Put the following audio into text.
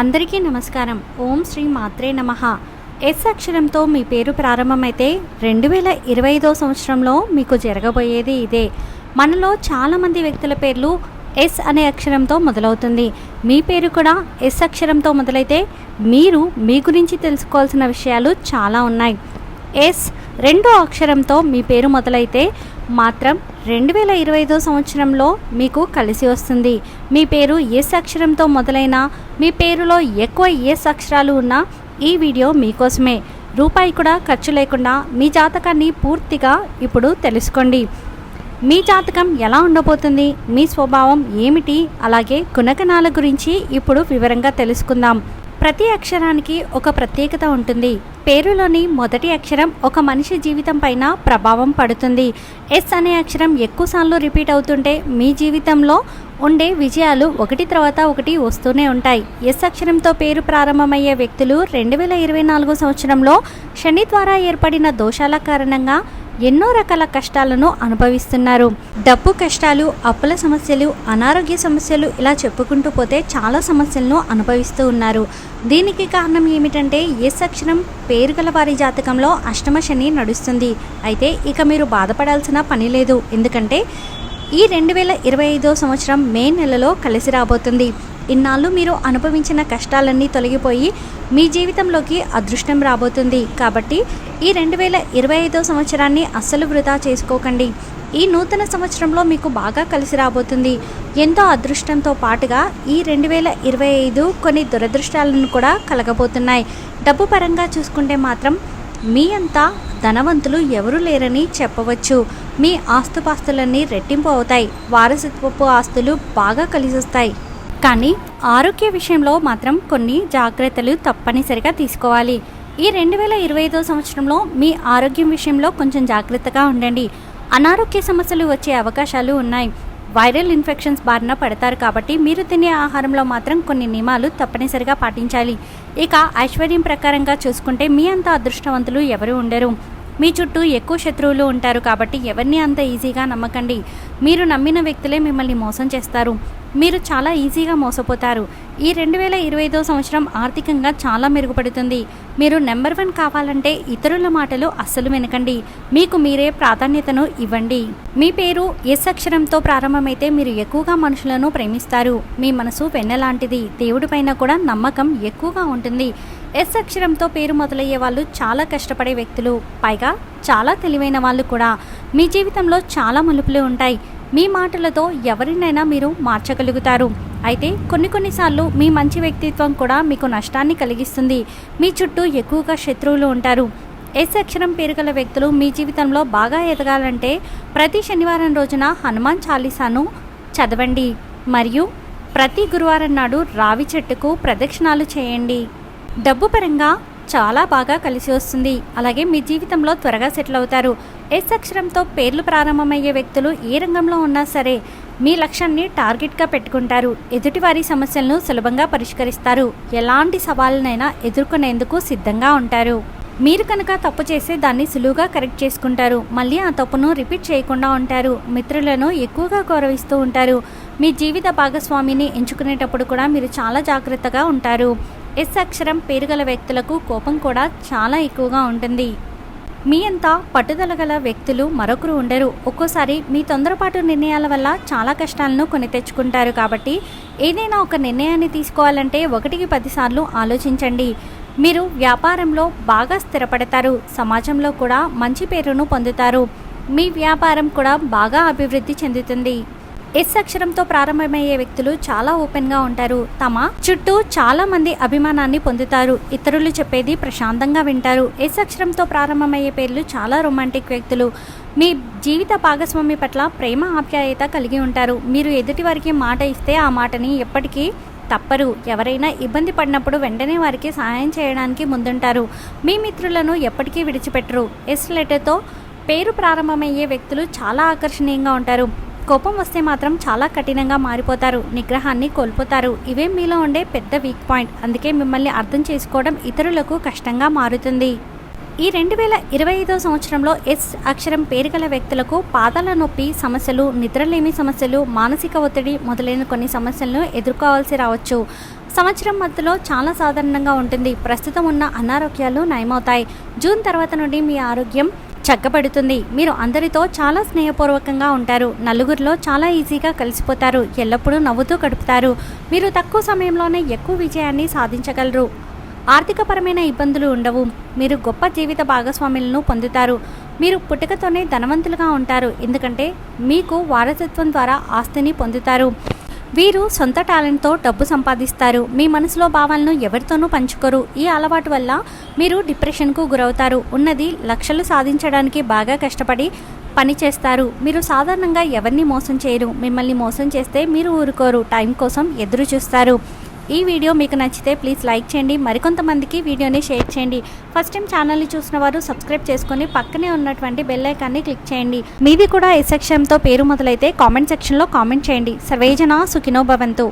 అందరికీ నమస్కారం. ఓం శ్రీ మాత్రే నమ. ఎస్ అక్షరంతో మీ పేరు ప్రారంభమైతే రెండు వేల ఇరవై ఐదో సంవత్సరంలో మీకు జరగబోయేది ఇదే. మనలో చాలామంది వ్యక్తుల పేర్లు ఎస్ అనే అక్షరంతో మొదలవుతుంది. మీ పేరు కూడా ఎస్ అక్షరంతో మొదలైతే మీరు మీ గురించి తెలుసుకోవాల్సిన విషయాలు చాలా ఉన్నాయి. ఎస్ రెండో అక్షరంతో మీ పేరు మొదలైతే మాత్రం రెండు వేల ఇరవై ఐదో సంవత్సరంలో మీకు కలిసి వస్తుంది. మీ పేరు ఎస్ అక్షరంతో మొదలైన మీ పేరులో ఎక్కువ ఎస్ అక్షరాలు ఉన్న ఈ వీడియో మీకోసమే. రూపాయి కూడా ఖర్చు లేకుండా మీ జాతకాన్ని పూర్తిగా ఇప్పుడు తెలుసుకోండి. మీ జాతకం ఎలా ఉండబోతుంది? మీ స్వభావం ఏమిటి? అలాగే గుణగణాల గురించి ఇప్పుడు వివరంగా తెలుసుకుందాం. ప్రతి అక్షరానికి ఒక ప్రత్యేకత ఉంటుంది. పేరులోని మొదటి అక్షరం ఒక మనిషి జీవితం పైన ప్రభావం పడుతుంది. ఎస్ అనే అక్షరం ఎక్కువసార్లు రిపీట్ అవుతుంటే మీ జీవితంలో ఉండే విజయాలు ఒకటి తర్వాత ఒకటి వస్తూనే ఉంటాయి. ఎస్ అక్షరంతో పేరు ప్రారంభమయ్యే వ్యక్తులు రెండు వేల ఇరవై నాలుగు సంవత్సరంలో శని ద్వారా ఏర్పడిన దోషాల కారణంగా ఎన్నో రకాల కష్టాలను అనుభవిస్తున్నారు. డబ్బు కష్టాలు అప్పుల సమస్యలు అనారోగ్య సమస్యలు ఇలా చెప్పుకుంటూ పోతే చాలా సమస్యలను అనుభవిస్తూ ఉన్నారు. దీనికి కారణం ఏమిటంటే ఏ అక్షరం పేరు గల వారి జాతకంలో అష్టమ శని నడుస్తుంది. అయితే ఇక మీరు బాధపడాల్సిన పని లేదు. ఎందుకంటే ఈ రెండు వేల ఇరవై ఐదో సంవత్సరం మే నెలలో కలిసి రాబోతుంది. ఇన్నాళ్ళు మీరు అనుభవించిన కష్టాలన్నీ తొలగిపోయి మీ జీవితంలోకి అదృష్టం రాబోతుంది. కాబట్టి ఈ రెండు వేల ఇరవై ఐదో సంవత్సరాన్ని అస్సలు వృధా చేసుకోకండి. ఈ నూతన సంవత్సరంలో మీకు బాగా కలిసి రాబోతుంది. ఎంతో అదృష్టంతో పాటుగా ఈ రెండు వేల ఇరవై ఐదు కొన్ని దురదృష్టాలను కూడా కలగబోతున్నాయి. డబ్బు పరంగా చూసుకుంటే మాత్రం మీ అంతా ధనవంతులు ఎవరు లేరని చెప్పవచ్చు. మీ ఆస్తుపాస్తులన్నీ రెట్టింపు అవుతాయి. వారసత్వపు ఆస్తులు బాగా కలిసొస్తాయి. కానీ ఆరోగ్య విషయంలో మాత్రం కొన్ని జాగ్రత్తలు తప్పనిసరిగా తీసుకోవాలి. ఈ రెండు వేల ఇరవై ఐదో సంవత్సరంలో మీ ఆరోగ్యం విషయంలో కొంచెం జాగ్రత్తగా ఉండండి. అనారోగ్య సమస్యలు వచ్చే అవకాశాలు ఉన్నాయి. వైరల్ ఇన్ఫెక్షన్స్ బారిన పడతారు కాబట్టి మీరు తినే ఆహారంలో మాత్రం కొన్ని నియమాలు తప్పనిసరిగా పాటించాలి. ఇక ఐశ్వర్యం ప్రకారంగా చూసుకుంటే మీ అంత అదృష్టవంతులు ఎవరు ఉండరు. మీ చుట్టూ ఎక్కువ శత్రువులు ఉంటారు కాబట్టి ఎవరిని అంత ఈజీగా నమ్మకండి. మీరు నమ్మిన వ్యక్తులే మిమ్మల్ని మోసం చేస్తారు. మీరు చాలా ఈజీగా మోసపోతారు. ఈ రెండు వేల ఇరవై ఐదో సంవత్సరం ఆర్థికంగా చాలా మెరుగుపడుతుంది. మీరు నెంబర్ వన్ కావాలంటే ఇతరుల మాటలు అస్సలు వెనకండి. మీకు మీరే ప్రాధాన్యతను ఇవ్వండి. మీ పేరు ఎస్ అక్షరంతో ప్రారంభమైతే మీరు ఎక్కువగా మనుషులను ప్రేమిస్తారు. మీ మనసు వెన్నెలాంటిది దేవుడి పైన కూడా నమ్మకం ఎక్కువగా ఉంటుంది. ఎస్ అక్షరంతో పేరు మొదలయ్యే వాళ్ళు చాలా కష్టపడే వ్యక్తులు. పైగా చాలా తెలివైన వాళ్ళు కూడా. మీ జీవితంలో చాలా మలుపులు ఉంటాయి. మీ మాటలతో ఎవరినైనా మీరు మార్చగలుగుతారు. అయితే కొన్ని కొన్నిసార్లు మీ మంచి వ్యక్తిత్వం కూడా మీకు నష్టాన్ని కలిగిస్తుంది. మీ చుట్టూ ఎక్కువగా శత్రువులు ఉంటారు. ఎస్ అక్షరం పేరు గల వ్యక్తులు మీ జీవితంలో బాగా ఎదగాలంటే ప్రతి శనివారం రోజున హనుమాన్ చాలీసాను చదవండి. మరియు ప్రతి గురువారం నాడు రావి చెట్టుకు ప్రదక్షిణాలు చేయండి. డబ్బు పరంగా చాలా బాగా కలిసి వస్తుంది. అలాగే మీ జీవితంలో త్వరగా సెటిల్ అవుతారు. ఎస్ అక్షరంతో పేర్లు ప్రారంభమయ్యే వ్యక్తులు ఏ రంగంలో ఉన్నా సరే మీ లక్ష్యాన్ని టార్గెట్గా పెట్టుకుంటారు. ఎదుటివారి సమస్యలను సులభంగా పరిష్కరిస్తారు. ఎలాంటి సవాళ్ళనైనా ఎదుర్కొనేందుకు సిద్ధంగా ఉంటారు. మీరు కనుక తప్పు చేస్తే దాన్ని సులువుగా కరెక్ట్ చేసుకుంటారు. మళ్ళీ ఆ తప్పును రిపీట్ చేయకుండా ఉంటారు. మిత్రులను ఎక్కువగా గౌరవిస్తూ ఉంటారు. మీ జీవిత భాగస్వామిని ఎంచుకునేటప్పుడు కూడా మీరు చాలా జాగ్రత్తగా ఉంటారు. ఎస్ అక్షరం పేరుగల వ్యక్తులకు కోపం కూడా చాలా ఎక్కువగా ఉంటుంది. మీ అంతా పట్టుదల గల వ్యక్తులు మరొకరు ఉండరు. ఒక్కోసారి మీ తొందరపాటు నిర్ణయాల వల్ల చాలా కష్టాలను కొని తెచ్చుకుంటారు కాబట్టి ఏదైనా ఒక నిర్ణయాన్ని తీసుకోవాలంటే ఒకటికి పదిసార్లు ఆలోచించండి. మీరు వ్యాపారంలో బాగా స్థిరపడతారు. సమాజంలో కూడా మంచి పేరును పొందుతారు. మీ వ్యాపారం కూడా బాగా అభివృద్ధి చెందుతుంది. ఎస్ అక్షరంతో ప్రారంభమయ్యే వ్యక్తులు చాలా ఓపెన్గా ఉంటారు. తమ చుట్టూ చాలా మంది అభిమానాన్ని పొందుతారు. ఇతరులు చెప్పేది ప్రశాంతంగా వింటారు. ఎస్ అక్షరంతో ప్రారంభమయ్యే పేర్లు చాలా రొమాంటిక్ వ్యక్తులు. మీ జీవిత భాగస్వామి పట్ల ప్రేమ ఆప్యాయత కలిగి ఉంటారు. మీరు ఎదుటి వారికి మాట ఇస్తే ఆ మాటని ఎప్పటికీ తప్పరు. ఎవరైనా ఇబ్బంది పడినప్పుడు వెంటనే వారికి సహాయం చేయడానికి ముందుంటారు. మీ మిత్రులను ఎప్పటికీ విడిచిపెట్టరు. ఎస్ లెటర్తో పేరు ప్రారంభమయ్యే వ్యక్తులు చాలా ఆకర్షణీయంగా ఉంటారు. కోపం వస్తే మాత్రం చాలా కఠినంగా మారిపోతారు నిగ్రహాన్ని కోల్పోతారు. ఇవే మీలో ఉండే పెద్ద వీక్ పాయింట్ అందుకే మిమ్మల్ని అర్థం చేసుకోవడం ఇతరులకు కష్టంగా మారుతుంది. ఈ రెండు వేల ఇరవై ఐదో సంవత్సరంలో ఎస్ అక్షరం పేరు గల వ్యక్తులకు పాదాల నొప్పి సమస్యలు నిద్రలేమి సమస్యలు మానసిక ఒత్తిడి మొదలైన కొన్ని సమస్యలను ఎదుర్కోవాల్సి రావచ్చు. సంవత్సరం మధ్యలో చాలా సాధారణంగా ఉంటుంది. ప్రస్తుతం ఉన్న అనారోగ్యాలు నయమవుతాయి. జూన్ తర్వాత నుండి మీ ఆరోగ్యం చక్కబడుతుంది. మీరు అందరితో చాలా స్నేహపూర్వకంగా ఉంటారు. నలుగురిలో చాలా ఈజీగా కలిసిపోతారు. ఎల్లప్పుడూ నవ్వుతూ గడుపుతారు. మీరు తక్కువ సమయంలోనే ఎక్కువ విజయాన్ని సాధించగలరు. ఆర్థికపరమైన ఇబ్బందులు ఉండవు. మీరు గొప్ప జీవిత భాగస్వాములను పొందుతారు. మీరు పుట్టుకతోనే ధనవంతులుగా ఉంటారు. ఎందుకంటే మీకు వారసత్వం ద్వారా ఆస్తిని పొందుతారు. వీరు సొంత టాలెంట్తో డబ్బు సంపాదిస్తారు. మీ మనసులో భావాలను ఎవరితోనూ పంచుకోరు. ఈ అలవాటు వల్ల మీరు డిప్రెషన్కు గురవుతారు. ఉన్నది లక్షలు సాధించడానికి బాగా కష్టపడి పని చేస్తారు మీరు సాధారణంగా ఎవరిని మోసం చేయరు. మిమ్మల్ని మోసం చేస్తే మీరు ఊరుకోరు. టైం కోసం ఎదురు చూస్తారు ఈ వీడియో మీకు నచ్చితే ప్లీజ్ లైక్ చేయండి. మరికొంతమందికి వీడియోని షేర్ చేయండి. ఫస్ట్ టైం ఛానల్ని చూసిన వారు సబ్స్క్రైబ్ చేసుకొని పక్కనే ఉన్నటువంటి బెల్ ఐకాన్ని క్లిక్ చేయండి. మీది కూడా ఈ సెక్షన్తో పేరు మొదలైతే కామెంట్ సెక్షన్లో కామెంట్ చేయండి. సర్వేజన సుఖినో భవంతు.